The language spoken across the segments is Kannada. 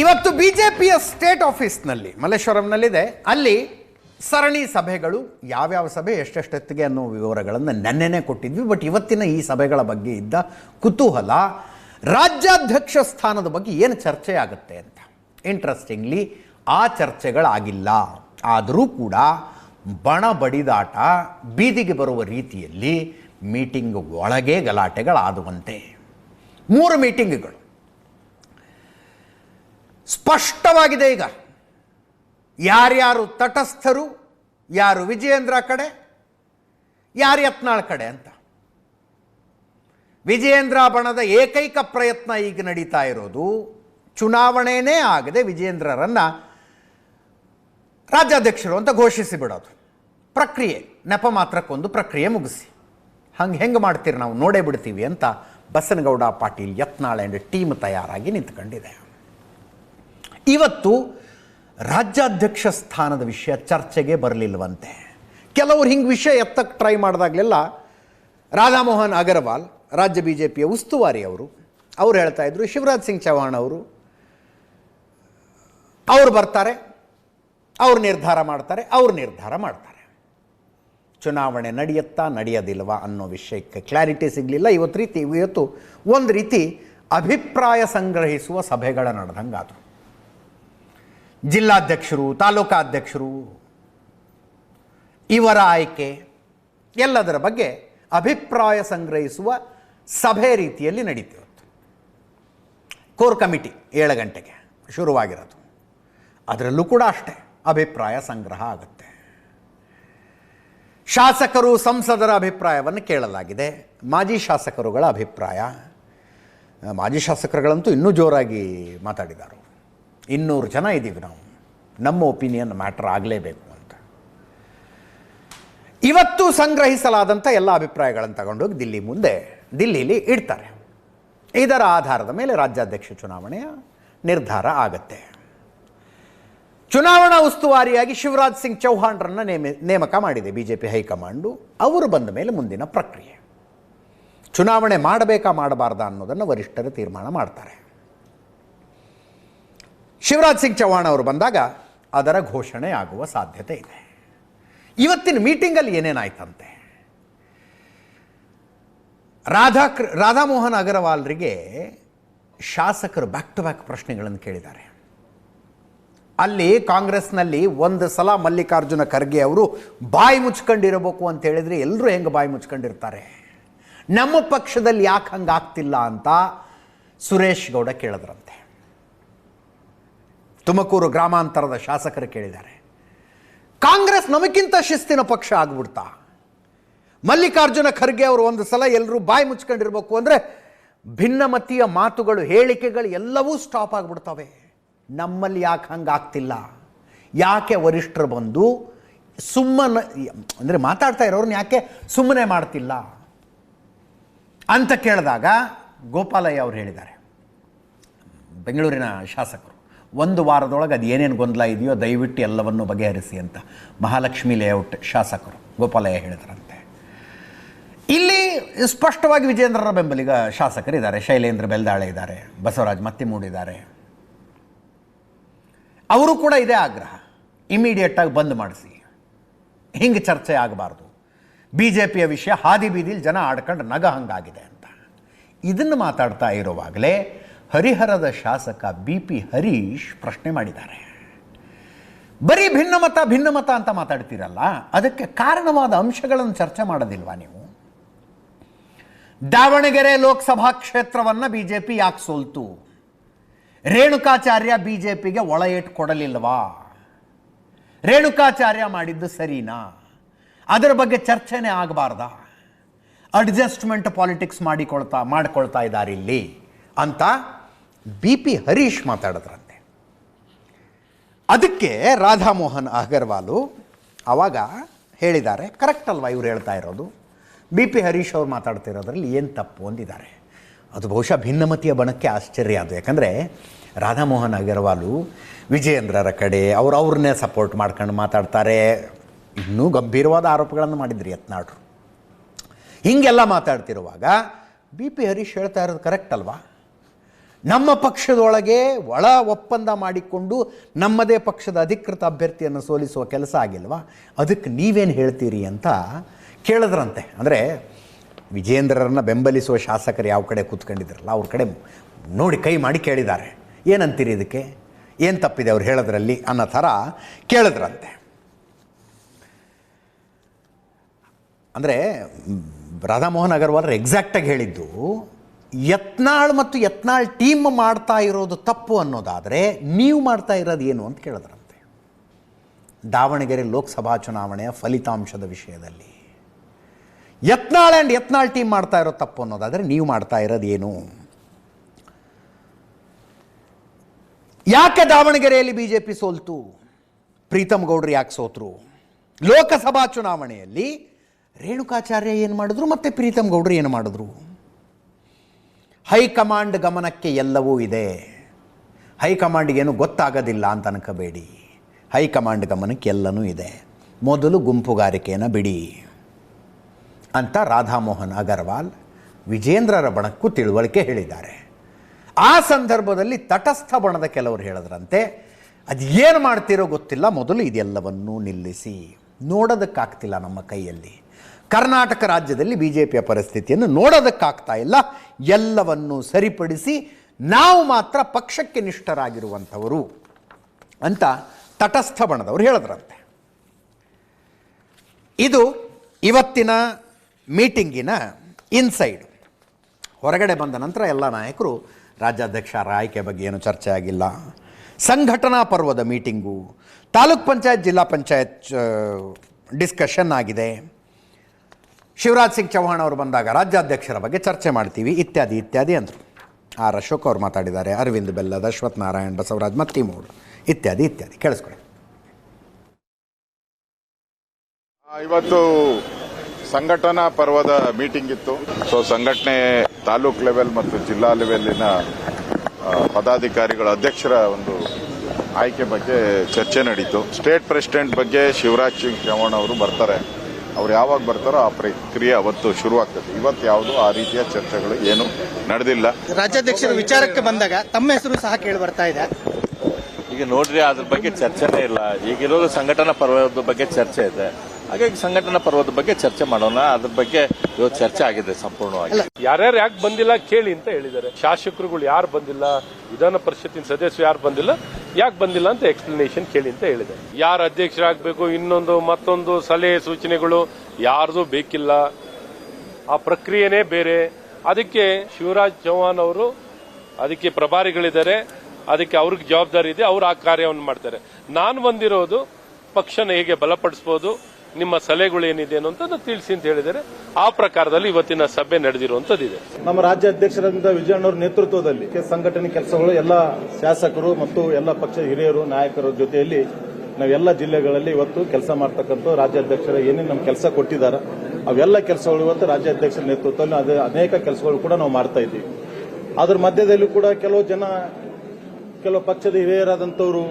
ಇವತ್ತು ಬಿ ಜೆ ಪಿಯ ಸ್ಟೇಟ್ ಆಫೀಸ್ನಲ್ಲಿ, ಮಲ್ಲೇಶ್ವರಂನಲ್ಲಿದೆ. ಅಲ್ಲಿ ಸರಣಿ ಸಭೆಗಳು, ಯಾವ್ಯಾವ ಸಭೆ ಎಷ್ಟೆಷ್ಟೊತ್ತಿಗೆ ಅನ್ನೋ ವಿವರಗಳನ್ನು ನೆನ್ನೆನೇ ಕೊಟ್ಟಿದ್ವಿ. ಬಟ್ ಇವತ್ತಿನ ಈ ಸಭೆಗಳ ಬಗ್ಗೆ ಇದ್ದ ಕುತೂಹಲ, ರಾಜ್ಯಾಧ್ಯಕ್ಷ ಸ್ಥಾನದ ಬಗ್ಗೆ ಏನು ಚರ್ಚೆ ಆಗುತ್ತೆ ಅಂತ. ಇಂಟ್ರೆಸ್ಟಿಂಗ್ಲಿ ಆ ಚರ್ಚೆಗಳಾಗಿಲ್ಲ. ಆದರೂ ಕೂಡ ಬಣ ಬಡಿದಾಟ, ಬೀದಿಗೆ ಬರುವ ರೀತಿಯಲ್ಲಿ ಮೀಟಿಂಗ್ ಒಳಗೆ ಗಲಾಟೆಗಳಾದುವಂತೆ. ಮೂರು ಮೀಟಿಂಗ್ಗಳು. ಸ್ಪಷ್ಟವಾಗಿದೆ ಈಗ. ಯಾರ್ಯಾರು ತಟಸ್ಥರು, ಯಾರು ವಿಜಯೇಂದ್ರ ಕಡೆ, ಯಾರು ಯತ್ನಾಳ್ ಕಡೆ ಅಂತ. ವಿಜಯೇಂದ್ರ ಬಣದ ಏಕೈಕ ಪ್ರಯತ್ನ ಈಗ ನಡೀತಾ ಇರೋದು ಚುನಾವಣೆನೇ ಆಗದೆ ವಿಜಯೇಂದ್ರರನ್ನು ರಾಜ್ಯಾಧ್ಯಕ್ಷರು ಅಂತ ಘೋಷಿಸಿ ಬಿಡೋದು. ಪ್ರಕ್ರಿಯೆ, ನೆಪ ಮಾತ್ರಕ್ಕೊಂದು ಪ್ರಕ್ರಿಯೆ ಮುಗಿಸಿ. ಹಂಗೆ ಹೆಂಗೆ ಮಾಡ್ತೀರಿ ನಾವು ನೋಡೇ ಬಿಡ್ತೀವಿ ಅಂತ ಬಸನಗೌಡ ಪಾಟೀಲ್, ಯತ್ನಾಳ್ ಆ್ಯಂಡ್ ಟೀಮ್ ತಯಾರಾಗಿ ನಿಂತ್ಕೊಂಡಿದೆ. ಇವತ್ತು ರಾಜ್ಯಾಧ್ಯಕ್ಷ ಸ್ಥಾನದ ವಿಷಯ ಚರ್ಚೆಗೆ ಬರಲಿಲ್ವಂತೆ. ಕೆಲವರು ಹಿಂಗೆ ವಿಷಯ ಎತ್ತಕ್ಕೆ ಟ್ರೈ ಮಾಡಿದಾಗಲೆಲ್ಲ ರಾಧಾಮೋಹನ್ ಅಗರ್ವಾಲ್, ರಾಜ್ಯ ಬಿ ಜೆ ಪಿಯ ಉಸ್ತುವಾರಿ ಅವರು, ಅವ್ರು ಹೇಳ್ತಾ ಇದ್ರು, ಶಿವರಾಜ್ ಸಿಂಗ್ ಚೌಹಾಣ್ ಅವರು, ಅವ್ರು ಬರ್ತಾರೆ, ಅವ್ರು ನಿರ್ಧಾರ ಮಾಡ್ತಾರೆ, ಅವ್ರು ನಿರ್ಧಾರ ಮಾಡ್ತಾರೆ. ಚುನಾವಣೆ ನಡೆಯುತ್ತಾ ನಡೆಯೋದಿಲ್ವಾ ಅನ್ನೋ ವಿಷಯಕ್ಕೆ ಕ್ಲಾರಿಟಿ ಸಿಗಲಿಲ್ಲ. ಇವತ್ತು ರೀತಿ, ಇವತ್ತು ಒಂದು ರೀತಿ ಅಭಿಪ್ರಾಯ ಸಂಗ್ರಹಿಸುವ ಸಭೆಗಳ ನಡೆದಂಗಾದ್ರು. ಜಿಲ್ಲಾಧ್ಯಕ್ಷರು, ತಾಲೂಕಾಧ್ಯಕ್ಷರು, ಇವರ ಆಯ್ಕೆ, ಎಲ್ಲದರ ಬಗ್ಗೆ ಅಭಿಪ್ರಾಯ ಸಂಗ್ರಹಿಸುವ ಸಭೆ ರೀತಿಯಲ್ಲಿ ನಡೀತು ಕೋರ್ ಕಮಿಟಿ ಏಳು ಗಂಟೆಗೆ ಶುರುವಾಗಿರೋದು. ಅದರಲ್ಲೂ ಕೂಡ ಅಷ್ಟೇ, ಅಭಿಪ್ರಾಯ ಸಂಗ್ರಹ ಆಗುತ್ತೆ. ಶಾಸಕರು, ಸಂಸದರ ಅಭಿಪ್ರಾಯವನ್ನು ಕೇಳಲಾಗಿದೆ. ಮಾಜಿ ಶಾಸಕರುಗಳ ಅಭಿಪ್ರಾಯ. ಮಾಜಿ ಶಾಸಕರುಗಳಂತೂ ಇನ್ನೂ ಜೋರಾಗಿ ಮಾತಾಡಿದರು. ಇನ್ನೂರು ಜನ ಇದ್ದೀವಿ ನಾವು. ನಮ್ಮ ಒಪಿನಿಯನ್ ಮ್ಯಾಟ್ರ್ ಆಗಲೇಬೇಕು ಅಂತ. ಇವತ್ತು ಸಂಗ್ರಹಿಸಲಾದಂಥ ಎಲ್ಲ ಅಭಿಪ್ರಾಯಗಳನ್ನು ತಗೊಂಡೋಗಿ ದಿಲ್ಲಿ ಮುಂದೆ ದಿಲ್ಲಿಲಿ ಇಡ್ತಾರೆ. ಇದರ ಆಧಾರದ ಮೇಲೆ ರಾಜ್ಯಾಧ್ಯಕ್ಷ ಚುನಾವಣೆಯ ನಿರ್ಧಾರ ಆಗತ್ತೆ. ಚುನಾವಣಾ ಉಸ್ತುವಾರಿಯಾಗಿ ಶಿವರಾಜ್ ಸಿಂಗ್ ಚೌಹಾಣ್ರನ್ನು ನೇಮ, ನೇಮಕ ಮಾಡಿದೆ ಬಿ ಜೆ ಪಿ ಹೈಕಮಾಂಡು. ಅವರು ಬಂದ ಮೇಲೆ ಮುಂದಿನ ಪ್ರಕ್ರಿಯೆ. ಚುನಾವಣೆ ಮಾಡಬೇಕಾ ಮಾಡಬಾರ್ದಾ ಅನ್ನೋದನ್ನು ವರಿಷ್ಠರು ತೀರ್ಮಾನ ಮಾಡ್ತಾರೆ. ಶಿವರಾಜ್ ಸಿಂಗ್ ಚೌಹಾಣ್ ಅವರು ಬಂದಾಗ ಅದರ ಘೋಷಣೆ ಆಗುವ ಸಾಧ್ಯತೆ ಇದೆ. ಇವತ್ತಿನ ಮೀಟಿಂಗಲ್ಲಿ ಏನೇನಾಯ್ತಂತೆ? ರಾಧಾ ರಾಧಾಮೋಹನ್ ಅಗರವಾಲ್ರಿಗೆ ಶಾಸಕರು ಬ್ಯಾಕ್ ಟು ಬ್ಯಾಕ್ ಪ್ರಶ್ನೆಗಳನ್ನು ಕೇಳಿದ್ದಾರೆ. ಅಲ್ಲಿ ಕಾಂಗ್ರೆಸ್ನಲ್ಲಿ ಒಂದು ಸಲ ಮಲ್ಲಿಕಾರ್ಜುನ ಖರ್ಗೆ ಅವರು ಬಾಯಿ ಮುಚ್ಕೊಂಡಿರಬೇಕು ಅಂತ ಹೇಳಿದರೆ ಎಲ್ಲರೂ ಹೆಂಗೆ ಬಾಯಿ ಮುಚ್ಕೊಂಡಿರ್ತಾರೆ? ನಮ್ಮ ಪಕ್ಷದಲ್ಲಿ ಯಾಕೆ ಹಂಗೆ ಆಗ್ತಿಲ್ಲ ಅಂತ ಸುರೇಶ್ ಗೌಡ ಕೇಳಿದ್ರಂತೆ. ತುಮಕೂರು ಗ್ರಾಮಾಂತರದ ಶಾಸಕರು ಕೇಳಿದ್ದಾರೆ. ಕಾಂಗ್ರೆಸ್ ನಮಗಿಂತ ಶಿಸ್ತಿನ ಪಕ್ಷ ಆಗ್ಬಿಡ್ತಾ. ಮಲ್ಲಿಕಾರ್ಜುನ ಖರ್ಗೆ ಅವರು ಒಂದು ಸಲ ಎಲ್ಲರೂ ಬಾಯಿ ಮುಚ್ಕೊಂಡಿರ್ಬೇಕು ಅಂದರೆ ಭಿನ್ನಮತೀಯ ಮಾತುಗಳು, ಹೇಳಿಕೆಗಳು ಎಲ್ಲವೂ ಸ್ಟಾಪ್ ಆಗಿಬಿಡ್ತವೆ. ನಮ್ಮಲ್ಲಿ ಯಾಕೆ ಹಂಗೆ ಆಗ್ತಿಲ್ಲ? ಯಾಕೆ ವರಿಷ್ಠರು ಬಂದು ಸುಮ್ಮನೆ, ಅಂದರೆ ಮಾತಾಡ್ತಾ ಇರೋರನ್ನ ಯಾಕೆ ಸುಮ್ಮನೆ ಮಾಡ್ತಿಲ್ಲ? ಅಂತ ಕೇಳಿದಾಗ ಗೋಪಾಲಯ್ಯ ಅವರು ಹೇಳಿದ್ದಾರೆ. ಬೆಂಗಳೂರಿನ ಶಾಸಕರು. ಒಂದು ವಾರದೊಳಗೆ ಅದು ಏನೇನು ಗೊಂದಲ ಇದೆಯೋ ದಯವಿಟ್ಟು ಎಲ್ಲವನ್ನು ಬಗೆಹರಿಸಿ ಅಂತ ಮಹಾಲಕ್ಷ್ಮಿ ಲೇಔಟ್ ಶಾಸಕರು ಗೋಪಾಲಯ್ಯ ಹೇಳಿದ್ರಂತೆ. ಇಲ್ಲಿ ಸ್ಪಷ್ಟವಾಗಿ ವಿಜೇಂದ್ರರ ಬೆಂಬಲಿಗ ಶಾಸಕರಿದ್ದಾರೆ, ಶೈಲೇಂದ್ರ ಬೆಲ್ದಾಳೆ ಇದ್ದಾರೆ, ಬಸವರಾಜ್ ಮತ್ತಿಮೂಡಿದ್ದಾರೆ ಅವರು ಕೂಡ ಇದೇ ಆಗ್ರಹ ಇಮಿಡಿಯೇಟಾಗಿ ಬಂದ್ ಮಾಡಿಸಿ. ಹಿಂಗೆ ಚರ್ಚೆ ಆಗಬಾರ್ದು. ಬಿ ಜೆ ಪಿಯ ವಿಷಯ ಹಾದಿ ಬೀದಿಲಿ ಜನ ಆಡ್ಕೊಂಡು ನಗ ಹಂಗಾಗಿದೆ ಅಂತ. ಇದನ್ನು ಮಾತಾಡ್ತಾ ಇರುವಾಗಲೇ ಹರಿಹರದ ಶಾಸಕ ಬಿ ಪಿ ಹರೀಶ್ ಪ್ರಶ್ನೆ ಮಾಡಿದ್ದಾರೆ. ಬರೀ ಭಿನ್ನಮತ ಭಿನ್ನಮತ ಅಂತ ಮಾತಾಡ್ತೀರಲ್ಲ? ಅದಕ್ಕೆ ಕಾರಣವಾದ ಅಂಶಗಳನ್ನು ಚರ್ಚೆ ಮಾಡೋದಿಲ್ವಾ ನೀವು? ದಾವಣಗೆರೆ ಲೋಕಸಭಾ ಕ್ಷೇತ್ರವನ್ನು ಬಿ ಜೆ ಪಿ ಯಾಕೆ ಸೋಲ್ತು? ರೇಣುಕಾಚಾರ್ಯ ಬಿ ಜೆ ಪಿಗೆ ಒಳ ಏಟು ಕೊಡಲಿಲ್ವಾ? ರೇಣುಕಾಚಾರ್ಯ ಮಾಡಿದ್ದು ಸರಿನಾ? ಅದರ ಬಗ್ಗೆ ಚರ್ಚೆನೇ ಆಗಬಾರ್ದ? ಅಡ್ಜಸ್ಟ್ಮೆಂಟ್ ಪಾಲಿಟಿಕ್ಸ್ ಮಾಡಿಕೊಳ್ತಾ, ಮಾಡ್ಕೊಳ್ತಾ ಇದ್ದಾರೆ ಇಲ್ಲಿ ಅಂತ ಬಿ ಪಿ ಹರೀಶ್ ಮಾತಾಡಿದ್ರಂತೆ. ಅದಕ್ಕೆ ರಾಧಾಮೋಹನ್ ಅಗರ್ವಾಲು ಆವಾಗ ಹೇಳಿದ್ದಾರೆ, ಕರೆಕ್ಟ್ ಅಲ್ವಾ ಇವ್ರು ಹೇಳ್ತಾ ಇರೋದು? ಬಿ ಪಿ ಹರೀಶ್ ಅವ್ರು ಮಾತಾಡ್ತಿರೋದ್ರಲ್ಲಿ ಏನು ತಪ್ಪು? ಅಂದಿದ್ದಾರೆ. ಅದು ಬಹುಶಃ ಭಿನ್ನಮತಿಯ ಬಣಕ್ಕೆ ಆಶ್ಚರ್ಯ ಅದು. ಯಾಕಂದರೆ ರಾಧಾಮೋಹನ್ ಅಗರ್ವಾಲು ವಿಜಯೇಂದ್ರರ ಕಡೆ ಅವ್ರು ಅವ್ರನ್ನೇ ಸಪೋರ್ಟ್ ಮಾಡ್ಕೊಂಡು ಮಾತಾಡ್ತಾರೆ. ಇನ್ನೂ ಗಂಭೀರವಾದ ಆರೋಪಗಳನ್ನು ಮಾಡಿದ್ರಿ ಯತ್ನಾಡ್ರು ಹೀಗೆಲ್ಲ ಮಾತಾಡ್ತಿರುವಾಗ ಬಿ ಪಿ ಹರೀಶ್ ಹೇಳ್ತಾ ಇರೋದು ಕರೆಕ್ಟ್ ಅಲ್ವಾ? ನಮ್ಮ ಪಕ್ಷದೊಳಗೆ ಒಳ ಒಪ್ಪಂದ ಮಾಡಿಕೊಂಡು ನಮ್ಮದೇ ಪಕ್ಷದ ಅಧಿಕೃತ ಅಭ್ಯರ್ಥಿಯನ್ನು ಸೋಲಿಸುವ ಕೆಲಸ ಆಗಿಲ್ವಾ? ಅದಕ್ಕೆ ನೀವೇನು ಹೇಳ್ತೀರಿ ಅಂತ ಕೇಳಿದ್ರಂತೆ. ಅಂದರೆ ವಿಜೇಂದ್ರರನ್ನು ಬೆಂಬಲಿಸುವ ಶಾಸಕರು ಯಾವ ಕಡೆ ಕೂತ್ಕೊಂಡಿದ್ರಲ್ಲ, ಅವ್ರ ಕಡೆ ನೋಡಿ ಕೈ ಮಾಡಿ ಕೇಳಿದ್ದಾರೆ. ಏನಂತೀರಿ ಇದಕ್ಕೆ? ಏನು ತಪ್ಪಿದೆ ಅವ್ರು ಹೇಳೋದ್ರಲ್ಲಿ ಅನ್ನೋ ಥರ ಕೇಳಿದ್ರಂತೆ. ಅಂದರೆ ರಾಧಾಮೋಹನ್ ಅಗರ್ವಾಲ್ರು ಎಕ್ಸಾಕ್ಟಾಗಿ ಹೇಳಿದ್ದು ಯತ್ನಾಳ್ ಮತ್ತು ಯತ್ನಾಳ್ ಟೀಮ್ ಮಾಡ್ತಾ ಇರೋದು ತಪ್ಪು ಅನ್ನೋದಾದರೆ ನೀವು ಮಾಡ್ತಾ ಇರೋದು ಏನು ಅಂತ ಕೇಳಿದ್ರಂತೆ. ದಾವಣಗೆರೆ ಲೋಕಸಭಾ ಚುನಾವಣೆಯ ಫಲಿತಾಂಶದ ವಿಷಯದಲ್ಲಿ. ಯತ್ನಾಳ್ ಆ್ಯಂಡ್ ಯತ್ನಾಳ್ ಟೀಮ್ ಮಾಡ್ತಾ ಇರೋದು ತಪ್ಪು ಅನ್ನೋದಾದರೆ ನೀವು ಮಾಡ್ತಾ ಇರೋದು ಏನು? ಯಾಕೆ ದಾವಣಗೆರೆಯಲ್ಲಿ ಬಿ ಜೆ ಪಿ ಸೋಲ್ತು? ಪ್ರೀತಮ್ ಗೌಡ್ರು ಯಾಕೆ ಸೋತರು? ಲೋಕಸಭಾ ಚುನಾವಣೆಯಲ್ಲಿ ರೇಣುಕಾಚಾರ್ಯ ಏನು ಮಾಡಿದ್ರು ಮತ್ತು ಪ್ರೀತಮ್ ಗೌಡ್ರು ಏನು ಮಾಡಿದ್ರು? ಹೈಕಮಾಂಡ್ ಗಮನಕ್ಕೆ ಎಲ್ಲವೂ ಇದೆ. ಹೈಕಮಾಂಡ್ಗೇನು ಗೊತ್ತಾಗೋದಿಲ್ಲ ಅಂತ ಅನ್ಕೋಬೇಡಿ. ಹೈಕಮಾಂಡ್ ಗಮನಕ್ಕೆ ಎಲ್ಲನೂ ಇದೆ. ಮೊದಲು ಗುಂಪುಗಾರಿಕೆಯನ್ನು ಬಿಡಿ. ಅಂತ ರಾಧಾಮೋಹನ್ ಅಗರ್ವಾಲ್ ವಿಜೇಂದ್ರರ ಬಣಕ್ಕೂ ತಿಳುವಳಿಕೆ ಹೇಳಿದ್ದಾರೆ. ಆ ಸಂದರ್ಭದಲ್ಲಿ ತಟಸ್ಥ ಬಣದ ಕೆಲವರು ಹೇಳಿದ್ರಂತೆ, ಅದು ಏನು ಮಾಡ್ತಿರೋ ಗೊತ್ತಿಲ್ಲ, ಮೊದಲು ಇದೆಲ್ಲವನ್ನೂ ನಿಲ್ಲಿಸಿ. ನೋಡೋದಕ್ಕಾಗ್ತಿಲ್ಲ ನಮ್ಮ ಕೈಯಲ್ಲಿ. ಕರ್ನಾಟಕ ರಾಜ್ಯದಲ್ಲಿ ಬಿ ಜೆ ಪಿಯ ಪರಿಸ್ಥಿತಿಯನ್ನು ನೋಡೋದಕ್ಕಾಗ್ತಾ ಇಲ್ಲ. ಎಲ್ಲವನ್ನೂ ಸರಿಪಡಿಸಿ ನಾವು ಮಾತ್ರ ಪಕ್ಷಕ್ಕೆ ನಿಷ್ಠರಾಗಿರುವಂಥವರು ಅಂತ ತಟಸ್ಥ ಬಣದವರು ಹೇಳಿದ್ರಂತೆ. ಇದು ಇವತ್ತಿನ ಮೀಟಿಂಗಿನ ಇನ್ಸೈಡ್. ಹೊರಗಡೆ ಬಂದ ನಂತರ ಎಲ್ಲ ನಾಯಕರು ರಾಜ್ಯಾಧ್ಯಕ್ಷರ ಆಯ್ಕೆ ಬಗ್ಗೆ ಏನು ಚರ್ಚೆ ಆಗಿಲ್ಲ. ಸಂಘಟನಾ ಪರ್ವದ ಮೀಟಿಂಗು, ತಾಲೂಕ್ ಪಂಚಾಯತ್, ಜಿಲ್ಲಾ ಪಂಚಾಯತ್ ಡಿಸ್ಕಷನ್ ಆಗಿದೆ. ಶಿವರಾಜ್ ಸಿಂಗ್ ಚೌಹಾಣ್ ಅವರು ಬಂದಾಗ ರಾಜ್ಯಾಧ್ಯಕ್ಷರ ಬಗ್ಗೆ ಚರ್ಚೆ ಮಾಡ್ತೀವಿ, ಇತ್ಯಾದಿ ಇತ್ಯಾದಿ ಅಂದರು. ಆರ್ ಅಶೋಕ್ ಅವರು ಮಾತಾಡಿದ್ದಾರೆ, ಅರವಿಂದ್ ಬೆಲ್ಲದ ಅಶ್ವಥ್ ನಾರಾಯಣ್ ಬಸವರಾಜ್ ಮತ್ತಿಮೂರು, ಇತ್ಯಾದಿ ಇತ್ಯಾದಿ. ಕೇಳಿಸ್ಕೊಳ್ಳಿ. ಇವತ್ತು ಸಂಘಟನಾ ಪರ್ವದ ಮೀಟಿಂಗ್ ಇತ್ತು. ಸೊ ಸಂಘಟನೆ ತಾಲೂಕ್ ಲೆವೆಲ್ ಮತ್ತು ಜಿಲ್ಲಾ ಲೆವೆಲ್ಲಿನ ಪದಾಧಿಕಾರಿಗಳ ಅಧ್ಯಕ್ಷರ ಒಂದು ಆಯ್ಕೆ ಬಗ್ಗೆ ಚರ್ಚೆ ನಡೀತು. ಸ್ಟೇಟ್ ಪ್ರೆಸಿಡೆಂಟ್ ಬಗ್ಗೆ ಶಿವರಾಜ್ ಸಿಂಗ್ ಚೌಹಾಣ್ ಅವರು ಬರ್ತಾರೆ. ಅವ್ರು ಯಾವಾಗ ಬರ್ತಾರೋ ಆ ಪ್ರಕ್ರಿಯೆ ಅವತ್ತು ಶುರುವಾಗ್ತದೆ. ಇವತ್ತು ಯಾವುದು ಆ ರೀತಿಯ ಚರ್ಚೆಗಳು ಏನು ನಡೆದಿಲ್ಲ. ರಾಜ್ಯಾಧ್ಯಕ್ಷರ ವಿಚಾರಕ್ಕೆ ಬಂದಾಗ ತಮ್ಮ ಹೆಸರು ಸಹ ಕೇಳಿ ಬರ್ತಾ ಇದೆ. ಈಗ ನೋಡ್ರಿ ಅದ್ರ ಬಗ್ಗೆ ಚರ್ಚೆನೇ ಇಲ್ಲ. ಈಗಿರೋದು ಸಂಘಟನಾ ಪರ್ವದ ಬಗ್ಗೆ ಚರ್ಚೆ ಇದೆ. ಹಾಗಾಗಿ ಸಂಘಟನಾ ಪರ್ವದ ಬಗ್ಗೆ ಚರ್ಚೆ ಮಾಡೋಣ. ಅದ್ರ ಬಗ್ಗೆ ಇವತ್ತು ಚರ್ಚೆ ಆಗಿದೆ ಸಂಪೂರ್ಣವಾಗಿ. ಯಾರ್ಯಾರು ಯಾಕೆ ಬಂದಿಲ್ಲ ಕೇಳಿ ಅಂತ ಹೇಳಿದ್ದಾರೆ. ಶಾಸಕರುಗಳು ಯಾರು ಬಂದಿಲ್ಲ? ವಿಧಾನ ಪರಿಷತ್ತಿನ ಸದಸ್ಯರು ಯಾರು ಬಂದಿಲ್ಲ? ಯಾಕೆ ಬಂದಿಲ್ಲ ಅಂತ ಎಕ್ಸ್ಪ್ಲನೇಷನ್ ಕೇಳಿ ಅಂತ ಹೇಳಿದೆ. ಯಾರು ಅಧ್ಯಕ್ಷರಾಗಬೇಕು, ಇನ್ನೊಂದು ಮತ್ತೊಂದು ಸಲಹೆ ಸೂಚನೆಗಳು ಯಾರ್ದು ಬೇಕಿಲ್ಲ. ಆ ಪ್ರಕ್ರಿಯೆನೇ ಬೇರೆ. ಅದಕ್ಕೆ ಶಿವರಾಜ್ ಚೌಹಾನ್ ಅವರು, ಅದಕ್ಕೆ ಪ್ರಭಾರಿಗಳಿದ್ದಾರೆ, ಅದಕ್ಕೆ ಅವ್ರಿಗೆ ಜವಾಬ್ದಾರಿ ಇದೆ, ಅವ್ರು ಆ ಕಾರ್ಯವನ್ನು ಮಾಡ್ತಾರೆ. ನಾನು ಬಂದಿರೋದು ಪಕ್ಷನ ಹೇಗೆ ಬಲಪಡಿಸಬಹುದು ನಿಮ್ಮ ಸಲಹೆಗಳು ಏನಿದೆ ಅನ್ನೋದನ್ನು ತಿಳಿಸಿ ಅಂತ ಹೇಳಿದರೆ ಆ ಪ್ರಕಾರದಲ್ಲಿ ಇವತ್ತಿನ ಸಭೆ ನಡೆದಿರುವಂತದ್ದಿದೆ ನಮ್ಮ ರಾಜ್ಯಾಧ್ಯಕ್ಷರಾದ ವಿಜಯಣ್ಣವರ ನೇತೃತ್ವದಲ್ಲಿ ಸಂಘಟನೆ ಕೆಲಸಗಳು ಎಲ್ಲ ಶಾಸಕರು ಮತ್ತು ಎಲ್ಲ ಪಕ್ಷದ ಹಿರಿಯರು, ನಾಯಕರ ಜೊತೆಯಲ್ಲಿ ನಾವೆಲ್ಲ ಜಿಲ್ಲೆಗಳಲ್ಲಿ ಇವತ್ತು ಕೆಲಸ ಮಾಡ್ತಕ್ಕಂಥ ರಾಜ್ಯಾಧ್ಯಕ್ಷರ ಏನೇನು ನಮ್ಮ ಕೆಲಸ ಕೊಟ್ಟಿದ್ದಾರೆ, ಅವೆಲ್ಲ ಕೆಲಸಗಳು ಇವತ್ತು ರಾಜ್ಯಾಧ್ಯಕ್ಷರ ನೇತೃತ್ವದಲ್ಲಿ ಅದೇ ಅನೇಕ ಕೆಲಸಗಳು ಕೂಡ ನಾವು ಮಾಡ್ತಾ ಇದ್ದೀವಿ. ಅದ್ರ ಮಧ್ಯದಲ್ಲಿ ಕೂಡ ಕೆಲವು ಜನ, ಕೆಲವು ಪಕ್ಷದ ಹಿರಿಯರಾದಂಥವರು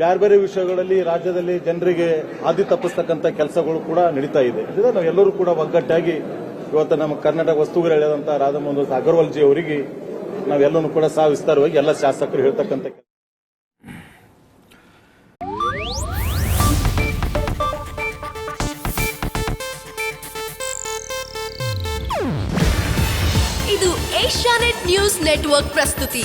ಬೇರೆ ಬೇರೆ ವಿಷಯಗಳಲ್ಲಿ ರಾಜ್ಯದಲ್ಲಿ ಜನರಿಗೆ ಹಾದಿ ತಪ್ಪಿಸ್ತಕ್ಕಂಥ ಕೆಲಸಗಳು ಕೂಡ ನಡೀತಾ ಇದೆ. ಇದರಿಂದ ನಾವೆಲ್ಲರೂ ಕೂಡ ಒಗ್ಗಟ್ಟಾಗಿ ಇವತ್ತು ನಮ್ಮ ಕರ್ನಾಟಕ ವಸ್ತುಗಳು ಹೇಳಿದಂಥ ರಾಧಾಮೋಹನ್ ಅಗರ್ವಾಲ್ ಜಿ ಅವರಿಗೆ ನಾವೆಲ್ಲರೂ ಕೂಡ ಸಹ ವಿಸ್ತಾರವಾಗಿ ಎಲ್ಲ ಶಾಸಕರು ಹೇಳ್ತಕ್ಕಂಥ ಇದು ಏಷ್ಯಾನೆಟ್ ನ್ಯೂಸ್ ನೆಟ್ವರ್ಕ್ ಪ್ರಸ್ತುತಿ.